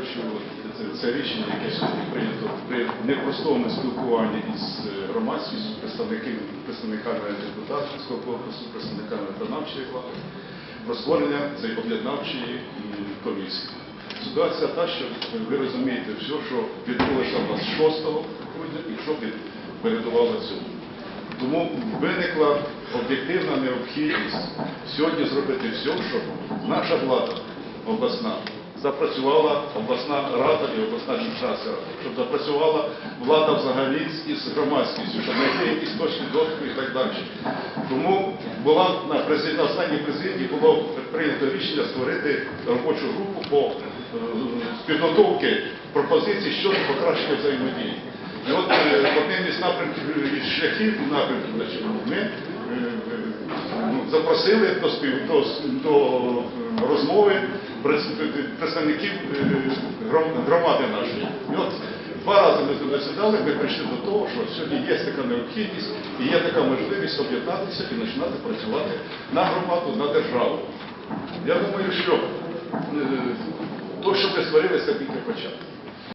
хочу це, це рішення, яке сьогодні прийнято при непростому спілкуванні із е, громадськістю, представниками, представниками депутатського корпусу, представниками виконавчої влади, про створення цієї об'єднавчої комісії. Ситуація та, що ви розумієте, все, що відбулося у нас 6 грудня і що передувало цьому. Тому виникла об'єктивна необхідність сьогодні зробити все, щоб наша влада обласна запрацювала обласна рада і обласна рада, щоб запрацювала влада взагалі із громадськістю, щоб знайти якісь точки дотику і так далі. Тому була на президії, на останній президії було прийнято рішення створити робочу групу по е, підготовки пропозицій щодо покращення взаємодії. І от е, одним із напрямків е, із шляхів напрямків ми ну, запросили до, до, до розмови представників е, громади нашої. І от два рази ми туди сідали, ми прийшли до того, що сьогодні є така необхідність і є така можливість об'єднатися і починати працювати на громаду, на державу. Я думаю, що е, то, що ми створили, це тільки початок.